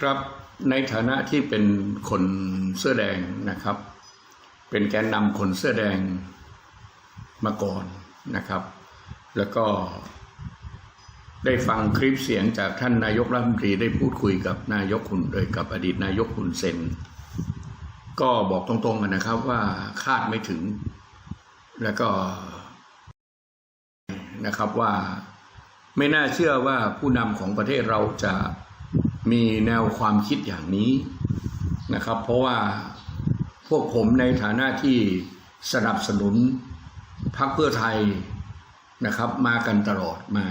ครับในฐานะที่เป็นคนเสื้อแดงนะครับ เป็นแกนนำคนเสื้อแดงมาก่อนนะครับ แล้วก็ได้ฟังคลิปเสียงจากท่านนายกรัฐมนตรีได้พูดคุยกับนายกคุณเอยกับอดีตนายกคุณเซนก็บอกตรงๆกันนะครับว่าคาดไม่ถึง แล้วก็นะครับว่าไม่น่าเชื่อว่าผู้นำของประเทศเราจะ มีแนวความคิดอย่างนี้นะครับ เพราะว่าพวกผมในฐานะที่สนับสนุนพรรคเพื่อไทยนะครับ มากันตลอดมา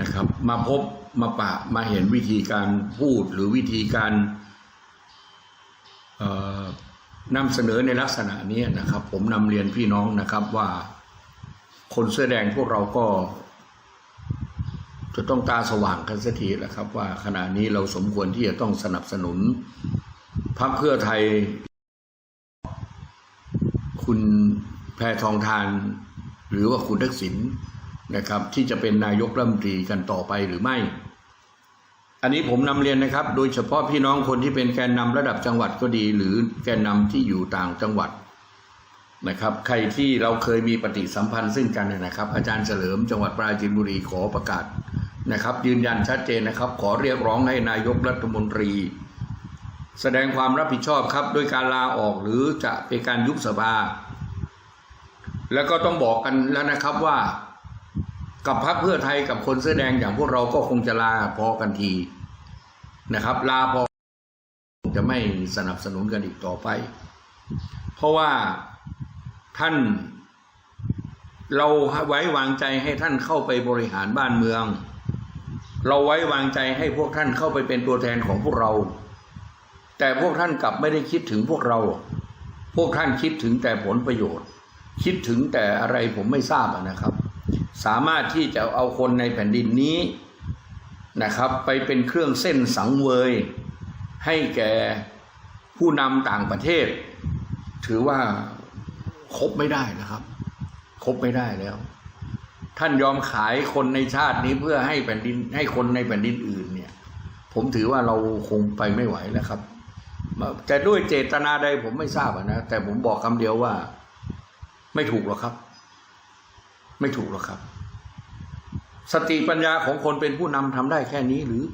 นะครับ มาพบมาปะมาเห็นวิธีการพูดหรือวิธีการนำเสนอในลักษณะนี้นะครับ ผมนำเรียนพี่น้องนะครับว่าคนเสื้อแดงพวกเราก็ จะต้องตาสว่างกันสักทีแหละครับ ว่าขณะนี้เราสมควรที่จะต้องสนับสนุนพรรคเพื่อไทย คุณแพทองทาน หรือว่าคุณทักษิณนะครับ ที่จะเป็นนายกรัฐมนตรีกันต่อไปหรือไม่ อันนี้ผมนำเรียนนะครับ โดยเฉพาะพี่น้องคนที่เป็นแกนนำระดับจังหวัดก็ดี หรือแกนนำที่อยู่ต่างจังหวัดนะครับใครที่เราเคยมีปฏิสัมพันธ์ซึ่งกันนะครับ อาจารย์เฉลิมจังหวัดปราจีนบุรีขอประกาศ นะครับ ยืนยันชัดเจนนะครับ ขอเรียกร้องให้นายกรัฐมนตรี แสดงความรับผิดชอบครับด้วยการลาออกหรือจะเป็นการยุบสภา แล้วก็ต้องบอกกันแล้วนะครับว่า กับพรรคเพื่อไทยกับคนเสื้อแดงอย่างพวกเราก็คงจะลาพอกันทีนะครับ ลาพอจะไม่สนับสนุนกันอีกต่อไป เพราะว่าท่านเราไว้วางใจให้ท่านเข้าไปบริหารบ้านเมือง เราไว้วางใจให้พวกท่านเข้าไปเป็นตัวแทนของพวกเรา แต่พวกท่านกลับไม่ได้คิดถึงพวกเรา พวกท่านคิดถึงแต่ผลประโยชน์ คิดถึงแต่อะไรผมไม่ทราบนะครับ สามารถที่จะเอาคนในแผ่นดินนี้นะครับ ไปเป็นเครื่องเส้นสังเวย ให้แก่ผู้นำต่างประเทศ ถือว่าคบไม่ได้นะครับ คบไม่ได้แล้ว ท่านยอมขายคนในชาตินี้เพื่อให้แผ่นดินให้คนในแผ่นดินอื่นเนี่ย ผมถือว่าเราคงไปไม่ไหวแล้วครับแต่ด้วยเจตนาใดผมไม่ทราบนะแต่ผมบอกคำเดียวว่า ไม่ถูกหรอกครับ ไม่ถูกหรอกครับ สติปัญญาของคนเป็นผู้นำทำได้แค่นี้หรือ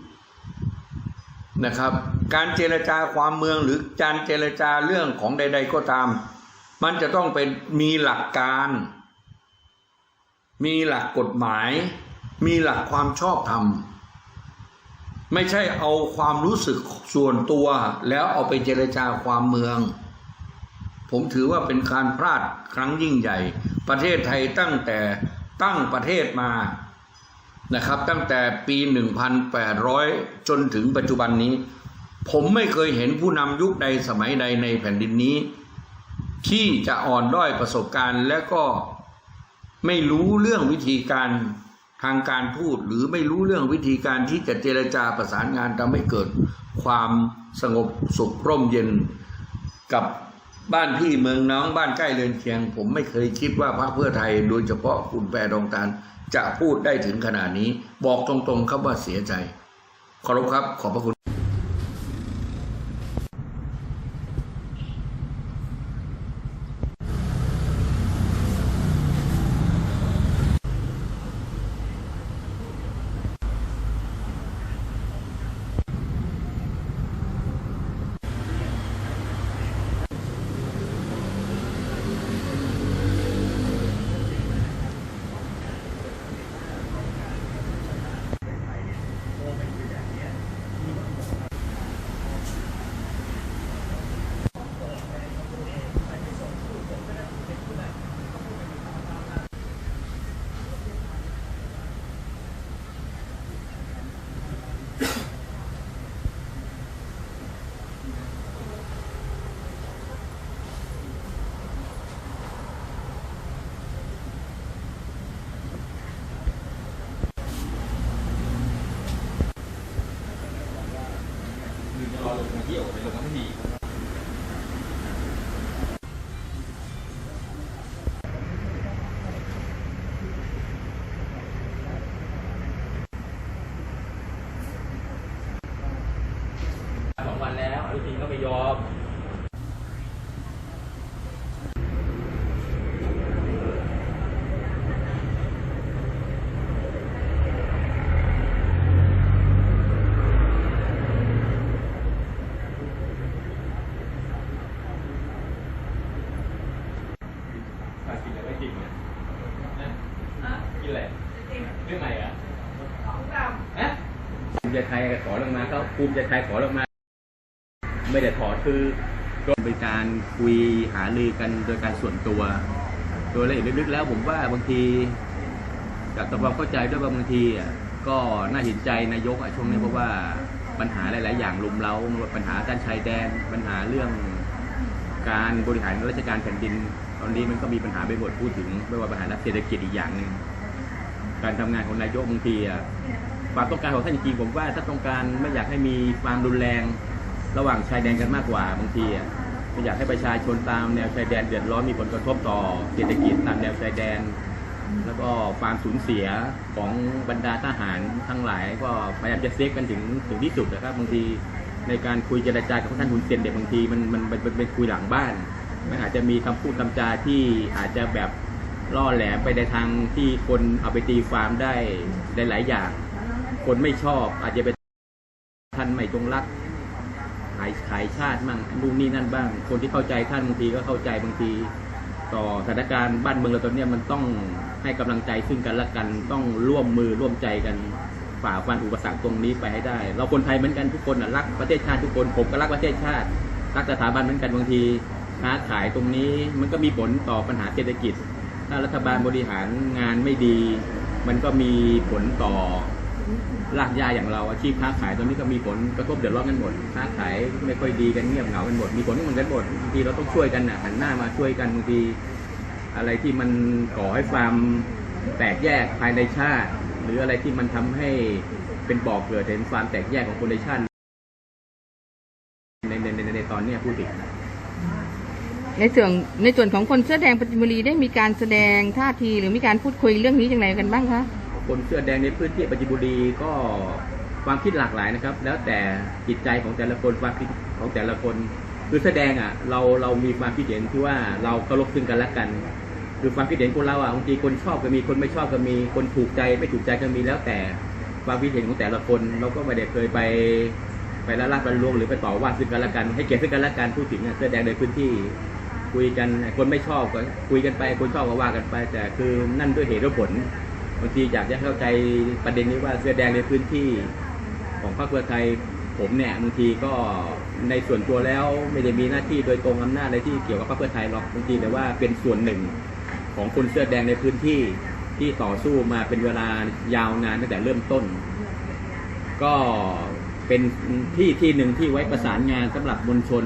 นะครับ การเจรจาความเมืองหรือการเจรจาเรื่องของใด ๆ ก็ตาม มันจะต้องเป็นมีหลักการ มีหลักกฎหมาย มีหลักความชอบธรรม ไม่ใช่เอาความรู้สึกส่วนตัวแล้วเอาไปเจรจาความเมือง ผมถือว่าเป็นการพลาดครั้งยิ่งใหญ่ ประเทศไทยตั้งแต่ตั้งประเทศมานะครับตั้งแต่ปี 1,800 จนถึงปัจจุบันนี้ ผมไม่เคยเห็นผู้นำยุคใดสมัยใดในแผ่นดินนี้ ที่จะอ่อนด้อยประสบการณ์และก็ ไม่รู้เรื่องวิธีการทางการพูด หรือไม่รู้เรื่องวิธีการที่จะเจรจาประสานงานทำให้เกิดความสงบสุขร่มเย็นกับบ้านพี่เมืองน้องบ้านใกล้เรือนเคียง ผมไม่เคยคิดว่าพรรคเพื่อไทย โดยเฉพาะคุณแปรดองตานจะพูดได้ถึงขนาดนี้ บอกตรงๆครับว่าเสียใจ ขอรบครับขอบพระคุณ ภูมิใจไทยขอลงมา ไม่ได้ถอคือเป็นการคุยหารือกันโดยการส่วนตัว โดยละเอียดลึกๆแล้วผมว่าบางทีจากความเข้าใจด้วยว่าบางทีอะก็น่าเห็นใจนายกอะช่วงนี้เพราะว่าปัญหาหลาย ๆ อย่างลุมเร้าปัญหาด้านชายแดน ปัญหาเรื่องการบริหารราชการแผ่นดิน ตอนนี้มันก็มีปัญหาไปหมดพูดถึงไม่ว่าปัญหาเศรษฐกิจอีกอย่างหนึ่งการทำงานของนายกบางทีอะ ความต้องการของท่านจริงๆผมว่าถ้าต้องการไม่อยากให้มีความรุนแรงระหว่างชายแดนกันมากกว่าบางทีไม่อยากให้ประชาชนตามแนวชายแดนเดือดร้อนมีผลกระทบต่อเศรษฐกิจตามแนวชายแดน แล้วก็ความสูญเสียของบรรดาทหารทั้งหลาย ก็พยายามจะเซฟกันถึงถึงที่สุดนะครับบางทีในการคุยเจรจากับท่านหุนเซนเด็กบางทีมันมันมันมันเป็นคุยหลังบ้านมันอาจจะมีคำพูดคำจาที่อาจจะแบบล่อแหลมไปในทางที่คนเอาไปตีความได้หลายอย่าง คนไม่ชอบ อาจจะเป็นท่านไม่จงรักขายขายชาติมั่งนู่นนี่นั่นบ้าง คนที่เข้าใจท่านบางทีก็เข้าใจบางที ต่อสถานการณ์บ้านเมืองเราตอนนี้มันต้องให้กำลังใจซึ่งกันและกันต้องร่วมมือร่วมใจกันฝ่าฟันอุปสรรคตรงนี้ไปให้ได้ เราคนไทยเหมือนกันทุกคนรักประเทศชาติทุกคนผมก็รักประเทศชาติ รักสถาบันเหมือนกันบางทีค้าขายตรงนี้มันก็มีผลต่อปัญหาเศรษฐกิจ ถ้ารัฐบาลบริหารงานไม่ดี มันก็มีผลต่อ รากหญ้าอย่างเราอาชีพค้าขายตอนนี้ก็มีผลกระทบเดือดร้อนกันหมดค้าขายไม่ค่อยดีกันเงียบเหงากันหมดมีผลเหมือนกันหมดบางทีเราต้องช่วยกันนะหันหน้ามาช่วยกันบางทีอะไรที่มันก่อให้ความแตกแยกภายในชาติ หรืออะไรที่มันทำให้เป็นบ่อกเกิดเห็นความแตกแยกของคนในชาติในในในในตอนเนี้ยพูดถึงในส่วนในส่วนของคนเสื้อแดงปจิบุรีได้มีการแสดงท่าทีหรือมีการพูดคุยเรื่องนี้อย่างไรกันบ้างคะ คนเสื้อแดงในพื้นที่ปัจจิบุรีก็ความคิดหลากหลายนะครับ แล้วแต่จิตใจของแต่ละคนความคิดของแต่ละคนคือแสดงอะเราเรามีความคิดเห็นที่ว่าเราเคารพซึ่งกันและกัน คือความคิดเห็นคนเราอะบางทีคนชอบก็มีคนไม่ชอบก็มีคนถูกใจไม่ถูกใจก็มีแล้วแต่ความคิดเห็นของแต่ละคนเราก็ไม่ได้เคยไปไปละลาบละลวงหรือไปต่อว่าซึ่งกันและกัน ให้เกียรติซึ่งกันและกันพูดถึงอะเสื้อแดงในพื้นที่คุยกันคนไม่ชอบก็คุยกันไปคนชอบก็ว่ากันไป แต่คือนั่นด้วยเหตุและผล บางทีอยากจะเข้าใจประเด็นนี้ว่าเสื้อแดงในพื้นที่ของพรรคเพื่อไทยผมเนี่ยบางทีก็ในส่วนตัวแล้วไม่ได้มีหน้าที่โดยตรงอำนาจอะไรที่เกี่ยวกับพรรคเพื่อไทยหรอกบางทีแต่ว่าเป็นส่วนหนึ่งของคนเสื้อแดงในพื้นที่ที่ต่อสู้มาเป็นเวลายาวนานตั้งแต่เริ่มต้น ก็เป็นที่ที่หนึ่งที่ไว้ประสานงานสำหรับมวลชน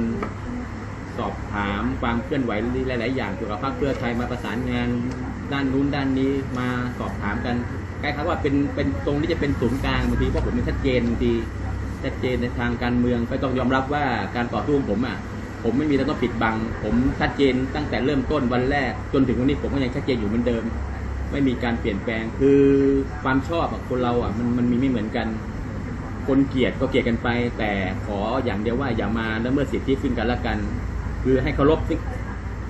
สอบถามความเคลื่อนไหวหลาย ๆ อย่างเกี่ยวกับพรรคเพื่อไทยมาประสานงานด้านนู้นด้านนี้มาสอบถามกันคล้ายๆว่าเป็นเป็นตรงที่จะเป็นศูนย์กลางบางทีเพราะผมเป็นชัดเจนบางทีชัดเจนในทางการเมืองก็ต้องยอมรับว่าการต่อสู้ของผมอะผมไม่มีอะไรต้องปิดบัง ผมชัดเจนตั้งแต่เริ่มต้นวันแรก จนถึงวันนี้ผมก็ยังชัดเจนอยู่เหมือนเดิม ไม่มีการเปลี่ยนแปลงคือความชอบอะคนเราอะมันมันมีไม่เหมือนกัน คนเกลียดก็เกลียดกันไป แต่ขออย่างเดียวว่าอย่ามาละเมิดสิทธิซึ่งกันและกัน คือให้เคารพซึ่ง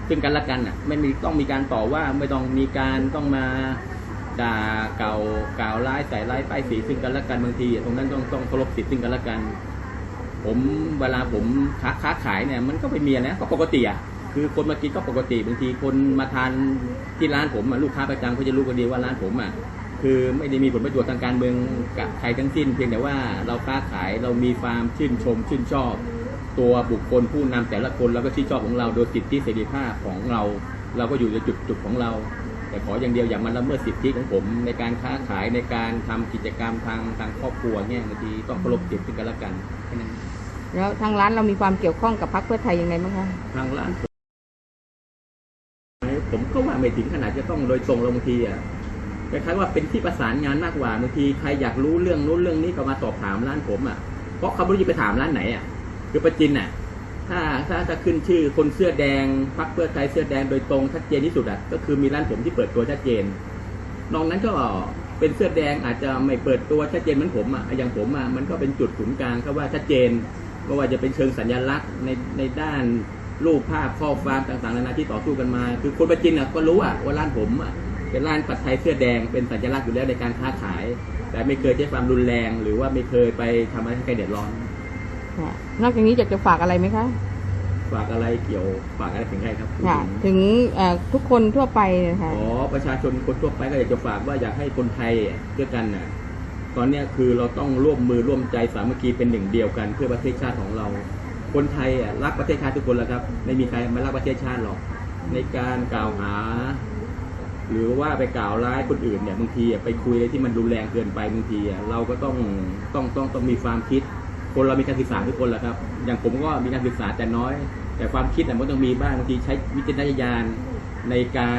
ซึ่งกันและกันอะ ไม่มีต้องมีการต่อว่าไม่ต้องมีการต้องมาด่าเก่าก่าวร้ายใส่ร้ายป้ายสีซึ่งกันและกันบางทีตรงนั้นต้องต้องเคารพสิทธิซึ่งกันและกัน ผมเวลาผมค้าค้าขายเนี่ย มันก็ไม่มีอะไรนะก็ปกติอะคือคนมากินก็ปกติบางทีคนมาทานที่ร้านผมลูกค้าประจำเขาจะรู้กันดีว่าร้านผมอะคือไม่ได้มีผลประโยชน์ทางการเมืองกับใครทั้งสิ้น เพียงแต่ว่าเราค้าขายเรามีความชื่นชมชื่นชอบ ตัวบุคคลผู้นำแต่ละคนแล้วก็ชื่นชอบของเราโดยสิทธิเสรีภาพของเรา เราก็อยู่ในจุดจุดของเรา แต่ขออย่างเดียวอย่ามาละเมิดสิทธิของผม ในการค้าขายในการทำกิจกรรมทางทางครอบครัวเนี่ยบางทีต้องเคารพสิทธิซึ่งกันและกันแค่นั้นแล้วทางร้านเรามีความเกี่ยวข้องกับพรรคเพื่อไทยยังไงบ้างคะทางร้านผมผมก็ว่าไม่ถึงขนาดจะต้องโดยตรงลงทีอะคล้ายๆว่าเป็นที่ประสานงานมากกว่าบางทีใครอยากรู้เรื่องนู้นเรื่องนี้ก็มาสอบถามร้านผมอะเพราะเขาไม่รู้จะไปถามร้านไหนอะ คือประจินอะถ้าถ้าจะขึ้นชื่อคนเสื้อแดงพักเพื่อไทยเสื้อแดงโดยตรงชัดเจนที่สุดอะก็คือมีร้านผมที่เปิดตัวชัดเจนนอกนั้นก็เป็นเสื้อแดงอาจจะไม่เปิดตัวชัดเจนเหมือนผมอะอย่างผมอะมันก็เป็นจุดศูนย์กลางก็ว่าชัดเจนไม่ว่าจะเป็นเชิงสัญลักษณ์ในในด้านรูปภาพข้อความต่างๆนานาที่ต่อสู้กันมา คือคนประจินอะก็รู้อะว่าร้านผมอะเป็นร้านผัดไทยเสื้อแดงเป็นสัญลักษณ์อยู่แล้วในการค้าขาย แต่ไม่เคยใช้ความรุนแรง หรือว่าไม่เคยไปทำอะไรให้ใครเดือดร้อน ค่ะนอกจากนี้อยากจะฝากอะไรไหมคะ ฝากอะไรเกี่ยวฝากอะไรถึงใครครับค่ะถึงเอ่อทุกคนทั่วไปนะคะ ขอประชาชนคนทั่วไปก็อยากจะฝากว่าอยากให้คนไทยด้วยกันน่ะตอนเนี้ยคือเราต้องร่วมมือร่วมใจสามัคคีเป็นหนึ่งเดียวกัน เพื่อประเทศชาติของเรา คนไทยอะรักประเทศชาติทุกคนแหละครับ ไม่มีใครไม่รักประเทศชาติหรอก ในการกล่าวหา หรือว่าไปกล่าวร้ายคนอื่นเนี่ยบางทีอะไปคุยอะไรที่มันรุนแรงเกินไปบางทีอะเราก็ต้องต้องต้องต้องมีความคิด คนเรามีการศึกษาทุกคนแหละครับ อย่างผมก็มีการศึกษาแต่น้อย แต่ความคิดอะมันต้องมีบ้างบางทีใช้วิจารณญาณในการ